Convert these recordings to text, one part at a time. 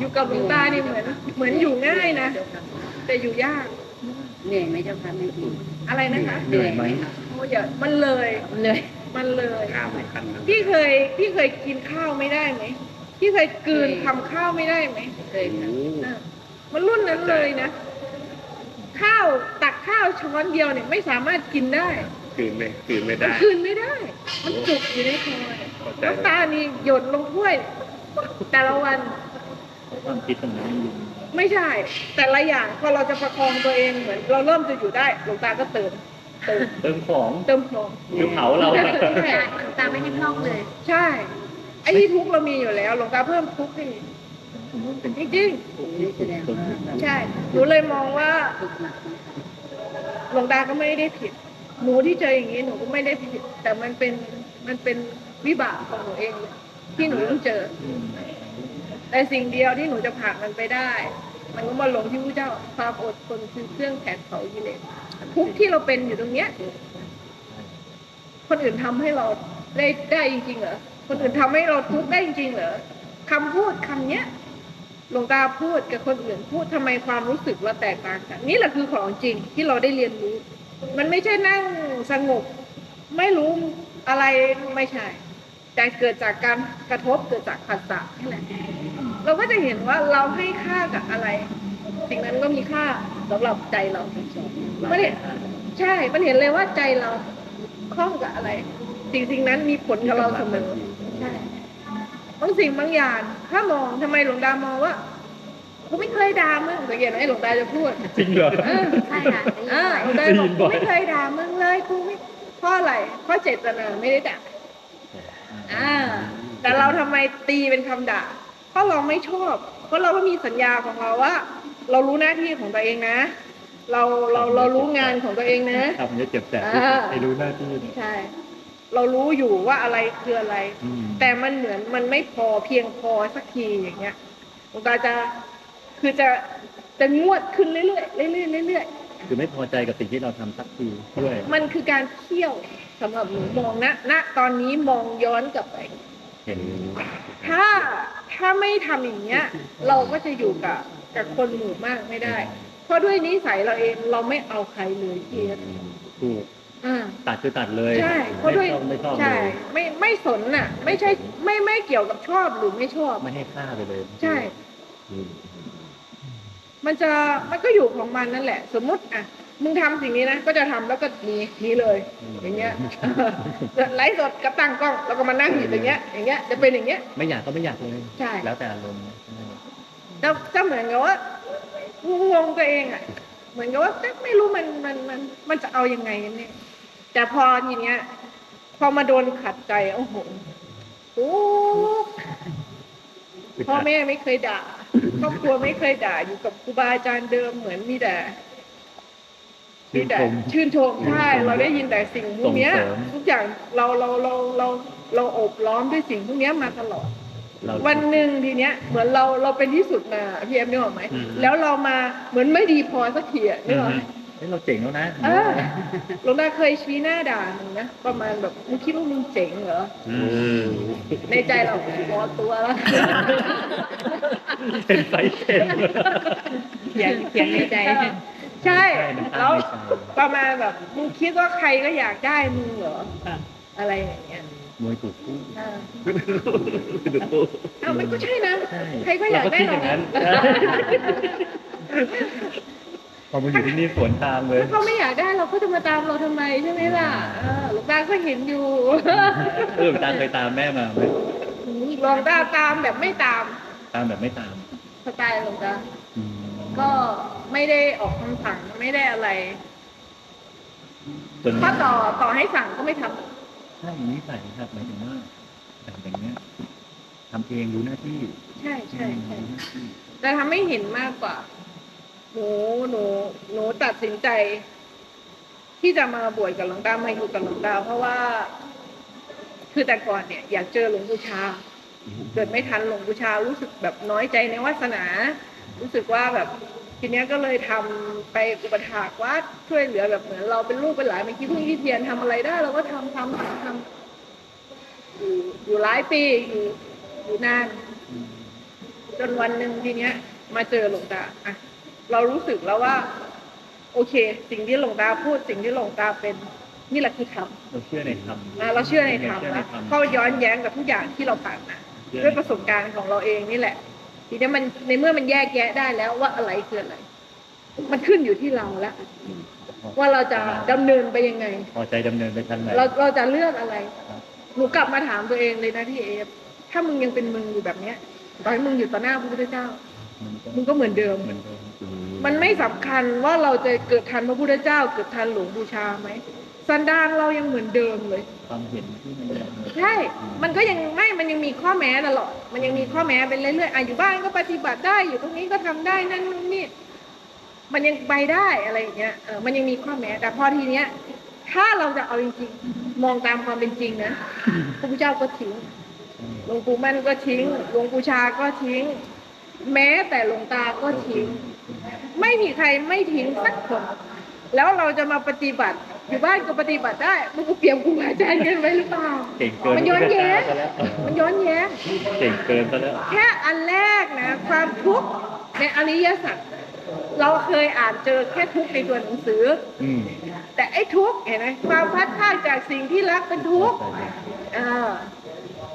อยู่กับหลวงตานี่เหมือน เหมือนอยู่ง่ายนะ แต่อยู่ยาก เหนื่อยไหมเจ้าค่ะแม่พี่อะไรนะคะเหนื่อยไหมโอ้ยอย่ามันเลย เหนื่อย มันเลยข้ามไม่คันนะพี่เคยพี่เคยกินข้าวไม่ได้ไหมพี่เคยกลืนเคยทำข้าวไม่ได้ไหมเคยค่ะอะมันรุ่นนั้นเลยนะ ข้าวตักข้าวช้อนเดียวเนี่ยไม่สามารถกินได้ คืนไม่คืนไม่มันได้คืนไม่ได้ มันจุกอยู่ในคอเนี่ยเข้าใจ น้ำตานี่หยดลงถ้วย แต่ละวัน ความคิดตรงนั้นอยู่ไม่ใช่ แต่ละอย่างพอเราจะประคองตัวเองเหมือน เราเริ่มจะอยู่ได้หลวงตาก็เติมเติมเติมของเติมพลังคือเผาเราอะใช่ตาไม่ให้พร่องเลย ใช่ไอ้ที่ทุกข์เรามีอยู่แล้วหลวงตาเพิ่มทุกข์ให้จริงนี่แสดงว่าๆใช่หนูเลยมองว่าทุกข์หนักหลวงตาก็ไม่ได้ผิด หนูที่เจออย่างนี้หนูก็ไม่ได้ผิด แต่มันเป็นมันเป็นวิบากของหนูเองเลยที่หนูต้องเจอ แต่สิ่งเดียวที่หนูจะผ่านมันไปได้ มันก็มาลงที่พระเจ้าความอดทนคือเครื่องแผดเผากิเลสทุกที่เราเป็นอยู่ตรงเนี้ย คนอื่นทำให้เราได้ได้จริงๆเหรอคนอื่นทำให้เราทุกข์ได้จริงเหรอคำพูดคำเนี้ยหลวงตาพูดกับคนอื่นพูดทำไมความรู้สึกเราแตกต่างกัน นี่แหละคือของจริงที่เราได้เรียนรู้ มันไม่ใช่นั่งสงบ ไม่รู้อะไรไม่ใช่ แต่เกิดจากการกระทบเกิดจากผัสสะนี่แหละ เราก็จะเห็นว่าเราให้ค่ากับอะไร สิ่งนั้นก็มีค่าสำหรับใจเราไม่ได้ใช่ มันเห็นเลยว่าใจเราคล้องกับอะไร สิ่งสิ่งนั้นมีผลกับเราเสมอใช่บางสิ่งบางอย่าง ถ้ามองทำไมหลวงตามองว่ากูไม่เคยด่ามึงสังเกตไหมหลวงตาจะพูดจริงเหรอเออใช่ค่ะอ่าหลวงตาบอกได้ยินบ่กูอยไม่เคยด่ามึงเลยกูไม่เพราะอะไรเพราะเจตนาไม่ได้ด่าอ่าแต่เราทำไมตีเป็นคำด่า เพราะเราไม่ชอบ เพราะเราก็มีสัญญาของเราว่า เรารู้หน้าที่ของตัวเองนะ เราเราเรารู้งานของตัวเองนะทำเนี้ยเจ็บแสบอ่าให้รู้หน้าที่เนี่ยใช่ เรารู้อยู่ว่าอะไรคืออะไรอืมแต่มันเหมือนมันไม่พอเพียงพอสักทีอย่างเงี้ยหลวงตาจะคือจะจะงวดขึ้นเรื่อยๆเรื่อยๆเรื่อยๆคือไม่พอใจกับสิ่งที่เราทำสักทีด้วย มันคือการเที่ยวสำหรับหนูมองนะณตอนนี้มองย้อนกลับไป เห็น ถ้า ถ้าไม่ทำอย่างเงี้ย เราก็จะอยู่กับกับคนหมู่มากไม่ได้ เพราะด้วยนิสัยเราเองเราไม่เอาใครเลยเพียถูกอ่าตัดคือตัดเลยใช่เพราะด้วยไม่ชอบไม่ชอบเลใช่ยไม่ไม่สนน่ะ ไม่ใช่ไม่ไม่เกี่ยวกับชอบหรือไม่ชอบไม่ให้ค่าไปเลย ใช่อืมมันจะมันก็อยู่ของมันนั่นแหละ สมมุติอะ มึงทำสิ่งนี้นะ ก็จะทำแล้วก็หนีหนีเลย อย่างเงี้ยไลฟ์สดกับตั้งกล้องแล้วก็มานั่งอยู่อย่างเงี้ย อย่างเงี้ยจะเป็นอย่างเงี้ย ไม่อยากก็ไม่อยากเลยใช่แล้วแต่อารมณ์จะจะเหมือนกับว่างงตัวเองอะ เหมือนกับว่าเอ๊ะไม่รู้มันมันมันมันจะเอายังไงกันเนี่ยแต่พอทีเนี้ย พอมาโดนขัดใจโอ้โหโอ้พ่อแม่ไม่เคยด่าครอบครัวไม่เคยด่าอยู่กับครูบาอาจารย์เดิมเหมือนมีแต่ มีชื่นแต่ชมชื่นชมใช่เราได้ยินแต่สิ่งพวกเนี้ยส่งเสริมทุกอย่างเราเราเราเราเราโอบล้อมด้วยสิ่งพวกเนี้ยมาตลอดเราวันหนึ่งทีเนี้ย เหมือนเราเราเป็นที่สุดมาพี่เอ็มนึกออกไหมอืมแล้วเรามาเหมือนไม่ดีพอสักทีอะนึกออกไหมเฮ้ยเราเจ๋งแล้วนะเออหลวงตาเคยชี้หน้าด่าหนึ่งนะประมาณแบบมึงคิดว่ามึงเจ๋งเหรออืมในใจเราพอตัวแล้วเป็นไฟเต็นเสียงเสียงในใจ ใช่ใช่มันตั้งแล้วในใจประมาณแบบมึงคิดว่าใครก็อยากได้มึงเหรออะไรอย่างเงี้ยมวยถูกคู่อ่าถูกคู่อ้าวมันก็ใช่นะใช่ใครก็อยากได้เราก็คิดอย่างนั้นพอมาอยู่ที่นี่สวนทางเลยถ้าเขาไม่อยากได้เราก็จะมาตามเราทำไมใช่ไหมล่ะเออหลวงตาก็เห็นอยู่เออตามเคยตามแม่มาไหมหลวงตาตามแบบไม่ตาม ตามแบบไม่ตามสไตล์หลวงตาอืมก็ ไม่ได้ออกคำสั่งไม่ได้อะไร จนถ้าต่อต่อให้สั่งก็ไม่ทำใช่นิสัยครับหมายถึงว่าแต่อย่างเนี้ยทำเองรู้หน้าที่ใช่ใช่ใช่ รู้หน้าที่แต่ทำให้เห็นมากกว่า หนูหนูหนูตัดสินใจ ที่จะมาบวชกับหลวงตามาอยู่กับหลวงตาเพราะว่า คือแต่ก่อนเนี่ย อยากเจอหลวงปู่ชา เกิดไม่ทันหลวงปู่ชารู้สึกแบบน้อยใจในวาสนา รู้สึกว่าแบบ ทีเนี้ยก็เลยทำไปอุปถากวัดช่วยเหลือแบบเหมือนเราเป็นลูกเป็นหลานเมื่อกี้เพิ่งที่เทียนทำอะไรได้ เราก็ทำทำทำทำอยู่อยู่หลายปีอยู่อยู่นานอืมจนวันหนึ่งทีเนี้ย มาเจอหลวงตาอะเรารู้สึกแล้วว่า โอเค สิ่งที่หลวงตาพูดสิ่งที่หลวงตาเป็นนี่แหละคือธรรมเราเชื่อในธรรมนะเราเชื่อในธรรมเชื่อในนะธรรมก็ย้อนแย้งกับทุกอย่างที่เราผ่านมาเชื่อด้วยประสบการณ์ของเราเองนี่แหละ ทีนี้มันในเมื่อมันแยกแยะได้แล้วว่าอะไรคืออะไร มันขึ้นอยู่ที่เราแล้วว่าเราจะดำเนินไปยังไงพอใจดำเนินไปทางไหนเราเราจะเลือกอะไรครับหนูกลับมาถามตัวเองเลยนะพี่เอฟถ้ามึงยังเป็นมึงอยู่แบบเนี้ยต่อให้มึงอยู่ต่อหน้าพระพุทธเจ้ามันก็มึงก็เหมือนเดิมเหมือนเดิม มันไม่สำคัญว่าเราจะเกิดทันพระพุทธเจ้า เกิดทันหลวงบูชาไหมสันดานเรายังเหมือนเดิมเลย ความเห็นที่มันยังใช่ มันก็ยังไม่ มันยังมีข้อแม้ตลอด มันยังมีข้อแม้ไปเรื่อยๆอะอยู่บ้านก็ปฏิบัติได้ อยู่ตรงนี้ก็ทำได้ นั่นนู่นนี่ มันยังไปได้อะไรอย่างเงี้ย เออ มันยังมีข้อแม้ แต่พอทีเนี้ย ถ้าเราจะเอาจริงๆ มองตามความเป็นจริงนะพระพุทธเจ้าก็ทิ้ง หลวงปู่มั่นก็ทิ้ง หลวงปู่ชาก็ทิ้ง แม้แต่หลวงตาก็ทิ้ง ไม่มีใครไม่ทิ้งสักคน แล้วเราจะมาปฏิบัติ อยู่บ้านก็ปฏิบัติได้มันก็เปรียบครูบาอาจารย์กันไว้หรือเปล่า เก่งเกินมันย้อนแย้งซะแล้วมันย้อนแย้งเก่งเกินซะแล้วแค่อันแรกนะ ความทุกข์ในอริยสัจเราเคยอ่านเจอแค่ทุกข์ในตัวหนังสือ อืมแต่ไอ้ทุกข์เห็นไหมความพัดพลาดจากสิ่งที่รักเป็นทุกข์เออ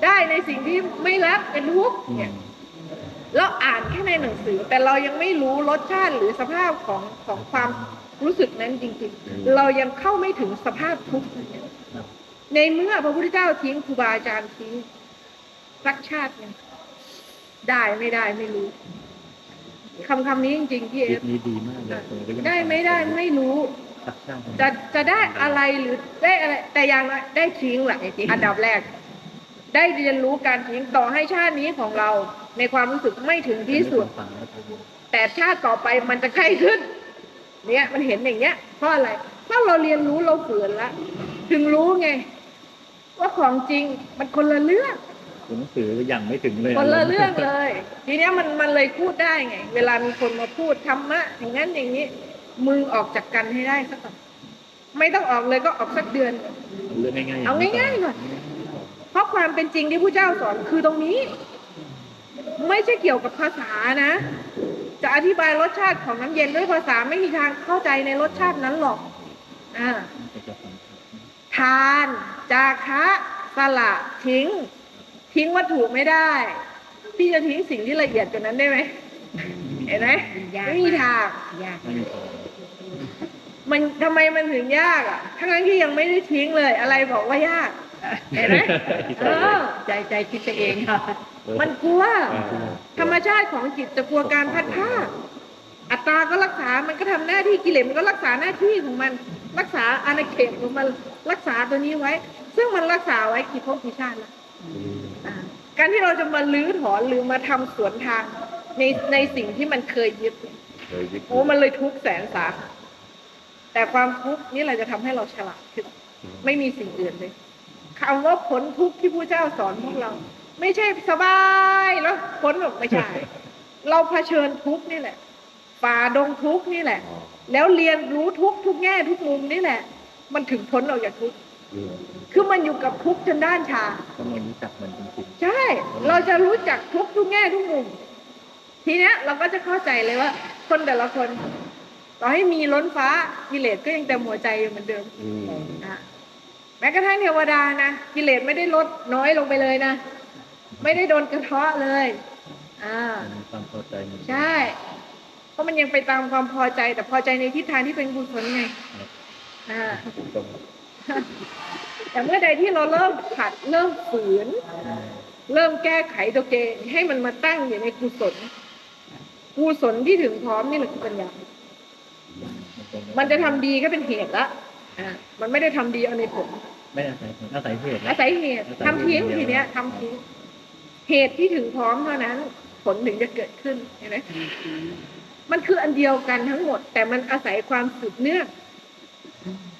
ได้ในสิ่งที่ไม่รักเป็นทุกข์อืเนี่ยมเราอ่านแค่ในหนังสือ แต่เรายังไม่รู้รสชาติหรือสภาพของของความ รู้สึกนั้นจริงๆ เรายังเข้าไม่ถึงสภาพทุกข์นั้นในเมื่อพระพุทธเจ้าทิ้งครูบาอาจารย์ทิ้งสักชาติหนึ่งได้ไม่ได้ไม่รู้คำคำนี้จริงๆพี่เอคลิฟปนี้ดีมากเลยผมก็ยังได้ไม่ได้ไม่รู้สักชาติจะจะได้อะไรหรือได้อะไร แต่อย่างน้อยได้ทิ้งแหละอันดับแรก ได้เรียนรู้การทิ้งต่อให้ชาตินี้ของเราในความรู้สึกไม่ถึงที่สุดฟังแล้วแต่ชาติต่อไปมันจะใกล้ขึ้น เนี่ยมันเห็นอย่างเงี้ยเพราะอะไรเพราะเราเรียนรู้เราฝืนละถึงรู้ไง ว่าของจริงมันคนละเรื่องหนังสือยังไม่ถึงเลยคนละเรื่องเลย ทีเนี้ยมันมันเลยพูดได้ไง เวลามีคนมาพูดธรรมะอย่างนั้นอย่างนี้มึงออกจากกันให้ได้สักก่อนไม่ต้องออกเลยก็ออกสักเดือนเรื่องง่ายๆเอาง่ายๆก่อนเพราะความเป็นจริงที่ผู้เจ้าสอนคือตรงนี้ ไม่ใช่เกี่ยวกับภาษานะ จะอธิบายรสชาติของน้ำเย็นด้วยภาษาไม่มีทางเข้าใจในรสชาตินั้นหรอกอ่าทานจาคะสละทิ้ง ทิ้งวัตถุไม่ได้ พี่จะทิ้งสิ่งที่ละเอียดกว่านั้นได้ไหมเห็นไหมมันยากไม่มีทางยากไม่มีพอมันทำไมมันถึงยากอะ ทั้งนั้นที่ยังไม่ได้ทิ้งเลย อะไรบอกว่ายาก เห็นไหมเออใจใจคิดไปเองค่ะ มันกลัวอ่าธรรมชาติของจิตจะกลัวการพัดพลาดอัตตาก็รักษา มันก็ทำหน้าที่กิเลสมันก็รักษาหน้าที่ของมัน รักษาอาณาเขตของมันรักษาตัวนี้ไว้ ซึ่งมันรักษาไว้กี่ภพกี่ชาติแล้วอ่าการที่เราจะมาลื้อถอนหรือมาทำสวนทางในในสิ่งที่มันเคยยึดเนี่ยเลยยึดโอ้มันเลยทุกข์แสนสาหัสแต่ความทุกข์นี่แหละจะทำให้เราฉลาดขึ้นไม่มีสิ่งอื่นเลยคำว่าผลทุกข์ที่พระเจ้าสอนพวกเรา ไม่ใช่สบายแล้วพ้นแบบไม่ใช่ เราเผชิญทุกข์นี่แหละฝ่าดงทุกข์นี่แหละ แล้วเรียนรู้ทุกข์ทุกแง่ทุกมุมนี่แหละ มันถึงพ้นออกจากทุกข์คือมันอยู่กับทุกข์จนด้านชาก็มารู้จักมันจริงใช่ เราจะรู้จักทุกทุกแง่ทุกมุม ทีเนี้ยเราก็จะเข้าใจเลยว่า คนแต่ละคนต่อให้มีล้นฟ้ากิเลสก็ยังเต็มหัวใจอยู่เหมือนเดิมนะแม้กระทั่งเทวดานะกิเลสไม่ได้ลดน้อยลงไปเลยนะ ไม่ได้โดนกระเทาะเลย อ่าๆมีความพอใจในใช่ เพราะมันยังไปตามความพอใจ แต่พอใจในทิศทางที่เป็นกุศลไง อ่าตรงแต่เมื่อใดที่เราเริ่มขัดเริ่มฝืน เริ่มแก้ไขตัวเองให้มันมาตั้งอยู่ในกุศลกุศลที่ถึงพร้อมนี่แหละคือปัญญา มันจะทำดีก็เป็นเหตุละอ่ามันไม่ได้ทำดีเอาในผล ไม่อาศัยผลอาศัยเหตุอาศัยเหตุอาศัยทำทิ้งเหตุทีเนี้ยทำทิ้ง เหตุที่ถึงพร้อมเท่านั้น ผลถึงจะเกิดขึ้นเห็นไหมมันคืออันเดียวกันทั้งหมด แต่มันอาศัยความสืบเนื่อง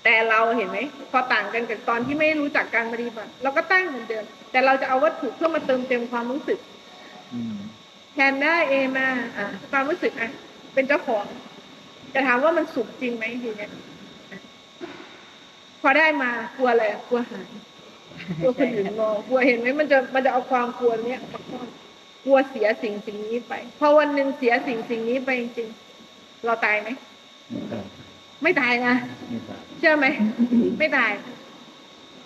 แต่เราเห็นไหมพอต่างกันกับตอนที่ไม่รู้จักการปฏิบัติเราก็ตั้งเหมือนเดิมแต่เราจะเอาวัตถุเพื่อมาเติมเต็มความรู้สึกอืมแทนได้เอมาอะความรู้สึกอะเป็นเจ้าของ จะถามว่ามันสุขจริงไหมทีเนี้ยอะพอได้มากลัวอะไรอะกลัวหาย กลัวคนอื่นมองกลัวเห็นไหมมันจะมันจะเอาความกลัวเนี้ยมาครอบกลัวเสียสิ่งสิ่งนี้ไปพอวันหนึ่งเสียสิ่งสิ่งนี้ไปจริงๆเราตายไหมไม่ตายนะไม่ตายเชื่อไหมไม่ตาย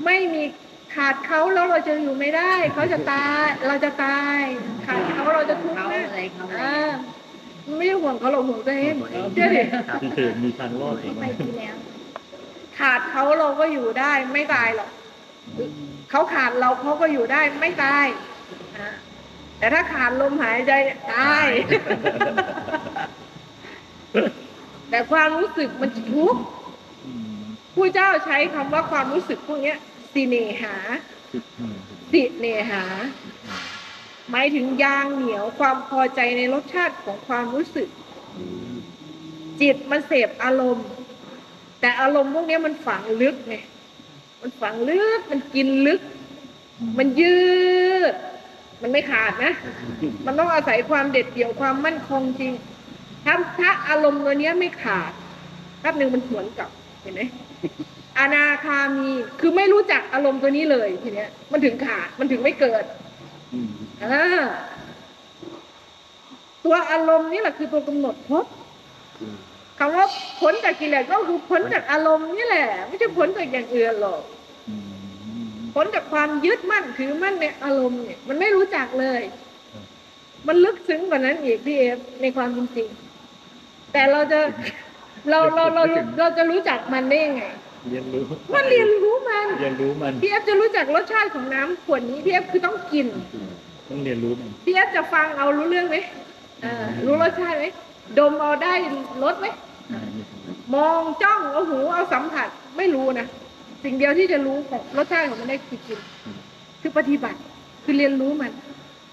ไม่มีขาดเขาแล้วเราจะอยู่ไม่ได้ เขาจะตาย เราจะตาย ขาดเขาเราจะทุกข์เขานะอะไรเขาอะไรอ่าไม่ใช่ห่วงเขาหรอกห่วงตัวเองเชื่อดิที่เฉยมีทางรอดอีกไปที่แล้วขาดเขาเราก็อยู่ได้ ไม่ตายหรอก เขาขาดเราเขาก็อยู่ได้ไม่ตายแต่ถ้าขาดลมหายใจตายแต่ความรู้สึกมันทุกข์ผู้เจ้าใช้คำว่าความรู้สึกพวกเนี้ยสิเนหาคิดอืมสิเนหา หมายถึงยางเหนียวความพอใจในรสชาติของความรู้สึก จิตมันเสพอารมณ์ แต่อารมณ์พวกนี้มันฝังลึกไง มันฝังลึก มันกินลึก มันยืด มันไม่ขาดนะ มันต้องอาศัยความเด็ดเดี่ยวความมั่นคงจริง ถ้าถ้าอารมณ์ตัวเนี้ยไม่ขาดแป๊บหนึ่งมันหวนกลับเห็นไหมอนาคามีคือไม่รู้จักอารมณ์ตัวนี้เลยทีเนี้ย มันถึงขาดมันถึงไม่เกิดอืมอ่าตัวอารมณ์นี่แหละคือตัวกำหนดพบ คำว่าพ้นจากกิเลสก็คือพ้นจากอารมณ์นี่แหละ ไม่ใช่พ้นจากอย่างอื่นหรอกอืมพ้นจากความยึดมั่นถือมั่นในอารมณ์เนี่ย มันไม่รู้จักเลย มันลึกซึ้งกว่านั้นอีกพี่เอฟในความเป็นจริง แต่เราจะเราเราเราเราจะรู้จักมันได้ยังไงเรียนรู้มันเรียนรู้มันเรียนรู้มันพี่เอฟจะรู้จักรสชาติของน้ำขวดนี้พี่เอฟคือต้องกินต้องเรียนรู้มันพี่เอฟจะฟังเอารู้เรื่องไหมอ่ารู้รสชาติไหมดมเอาได้รสไหม มองจ้องเอาหูเอาสัมผัสไม่รู้นะสิ่งเดียวที่จะรู้ของรสชาติของมันได้คือกิน คือปฏิบัติ คือเรียนรู้มัน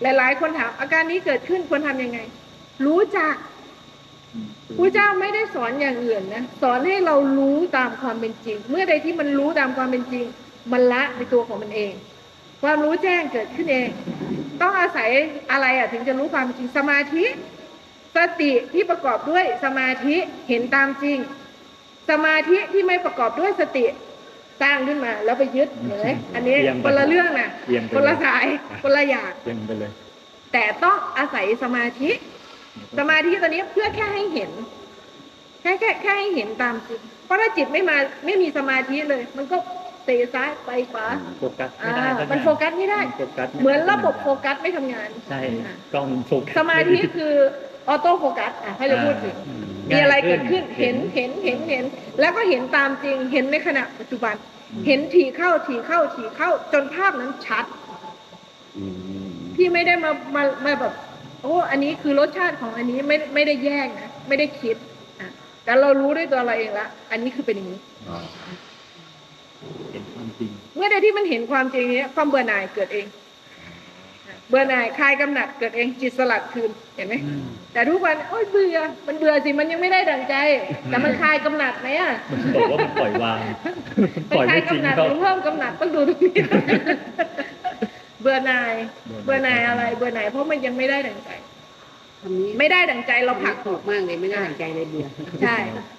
หลาย ๆ คนถามอาการนี้เกิดขึ้นควรทำยังไง รู้จักพระเจ้าไม่ได้สอนอย่างอื่นนะสอนให้เรารู้ตามความเป็นจริง เมื่อใดที่มันรู้ตามความเป็นจริง มันละในตัวของมันเอง ความรู้แจ้งเกิดขึ้นเอง ต้องอาศัยอะไรอะถึงจะรู้ความจริงสมาธิ สติที่ประกอบด้วยสมาธิเห็นตามจริง สมาธิที่ไม่ประกอบด้วยสติสร้างขึ้นมาแล้วไปยึดเห็นไหมอันนี้เอียงไปคนละเรื่องนะเอียงไปคนละสายคนละอย่างเรียนไปเลย แต่ต้องอาศัยสมาธิ สมาธิตัวนี้เพื่อแค่ให้เห็น แค่แค่แค่ให้เห็นตามจริง เพราะถ้าจิตไม่มาไม่มีสมาธิเลย มันก็เตะซ้ายไปขวาโฟกัสไม่ได้อ่าสักอย่างมันโฟกัสไม่ได้โฟกัสไเหมือนระบบโฟกัสไม่ทำงาน ใช่อะกล้องโฟกัสสมาธิคือ ออโต้โฟกัสอะถ้าจะพูดถึง มีอะไรเกิดขึ้นเห็นเห็นเห็นเห็น แล้วก็เห็นตามจริงเห็นในขณะปัจจุบัน เห็นถี่เข้าถี่เข้าถี่เข้าจนภาพนั้นชัดพี่ไม่ได้มามามาแบบ โอ้อันนี้คือรสชาติของอันนี้ไม่ไม่ได้แยกนะไม่ได้คิดอะแต่เรารู้ด้วยตัวเราเองละอันนี้คือเป็นอย่างนี้เห็นความจริง เมื่อใดที่มันเห็นความจริงเนี้ยความเบื่อหน่ายเกิดเองอะ เบื่อหน่ายคลายกำหนัดเกิดเองจิตสลัดคืนเห็นไหมแต่ทุกวันโอ้ยเบื่อมันเบื่อสิมันยังไม่ได้ดั่งใจ แต่มันคลายกำหนัดไหมอะมันบอกว่ามันปล่อยวางปล่อยคลาไม่ยจริงกำหนัดเขาหรือเพิ่มกำหนัดต้องดูตรงนี้เบื่อหน่ายเบื่อหน่ายอะไร เบื่อหน่ายเพราะมันยังไม่ได้ดั่งใจคำนี้ไม่ได้ดั่งใจเราผลักถูกมากเลยไม่ได้ดั่งใจเลยเบื่อใช่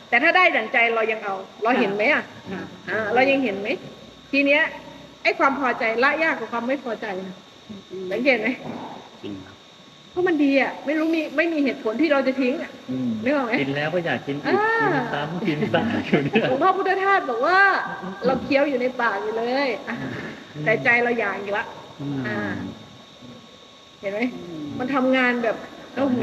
แต่ถ้าได้ดั่งใจเรายังเอา เราเห็นไหมอะค่ะอ่าเรายังเห็นไหมทีเนี้ยไอ้ความพอใจละยากกว่าความไม่พอใจนะ สังเกตไหมจริงเพราะมันดีอะ ไม่รู้มีไม่มีเหตุผลที่เราจะทิ้งอะอืมนึกออกไหมกินแล้วก็อยากกินอีกอ่ากินซ้ำกินซ้ำอยู่เนี่ยหลวงพ่อพุทธทาสบอกว่า เราเคี้ยวอยู่ในปากอยู่เลยอะแต่ใจเราอยากอยู่ละอืมอ่าเห็นไหมมันทำงานแบบโอ้โห